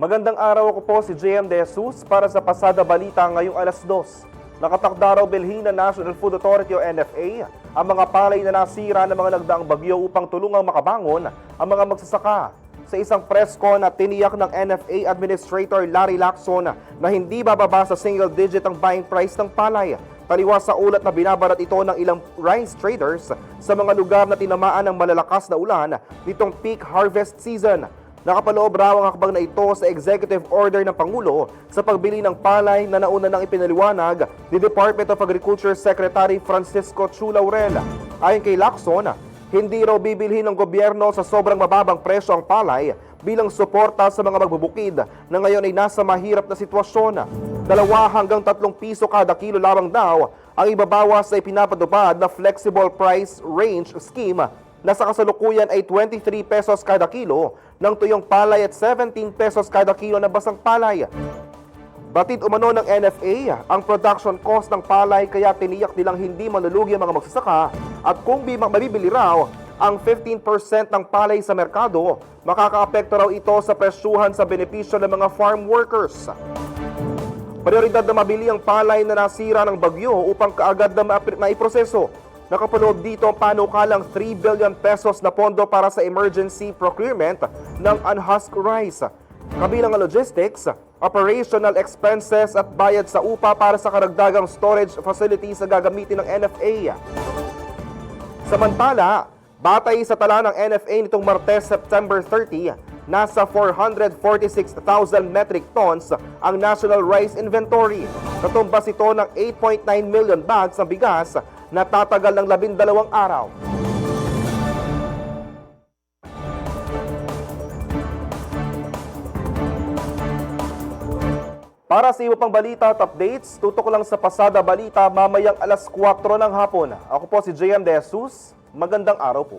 Magandang araw ako po si JM De Jesus para sa Pasada Balita ngayong alas 2. Nakatakda raw bilhin ng National Food Authority o NFA ang mga palay na nasira ng mga nagdaang bagyo upang tulungang makabangon ang mga magsasaka. Sa isang press con na tiniyak ng NFA Administrator Larry Lacson na hindi bababa sa single digit ang buying price ng palay. Taliwas sa ulat na binabarat ito ng ilang rice traders sa mga lugar na tinamaan ng malalakas na ulan nitong peak harvest season. Nakapaloob raw ang hakbang na ito sa executive order ng Pangulo sa pagbili ng palay na nauna nang ipinaliwanag ni Department of Agriculture Secretary Francisco Chu Laurel. Ayon kay Lacson, hindi raw bibilhin ng gobyerno sa sobrang mababang presyo ang palay bilang suporta sa mga magbubukid na ngayon ay nasa mahirap na sitwasyon. Dalawa hanggang tatlong piso kada kilo lamang daw ang ibabawas sa ipinapatupad na flexible price range scheme na sa kasalukuyan ay 23 pesos kada kilo ng tuyong palay at 17 pesos kada kilo ng basang palay. Batid umano ng NFA ang production cost ng palay kaya tiniyak nilang hindi manulugi ang mga magsasaka at kung bi- mabibili raw ang 15% ng palay sa merkado, makakaapekto raw ito sa presyuhan sa benepisyo ng mga farm workers. Prioridad na mabili ang palay na nasira ng bagyo upang kaagad na maiproseso. Nakapaloob dito ang panukalang 3 billion pesos na pondo para sa emergency procurement ng unhusked rice. Kabilang ang logistics, operational expenses at bayad sa upa para sa karagdagang storage facilities na gagamitin ng NFA. Samantala, batay sa tala ng NFA nitong Martes, September 30, nasa 446,000 metric tons ang National Rice Inventory. Katumbas ito ng 8.9 million bags ng bigas na tatagal ng labindalawang araw. Para sa iba pang balita at updates, tutok lang sa Pasada Balita mamayang alas 4 ng hapon. Ako po si JM De Jesus. Magandang araw po.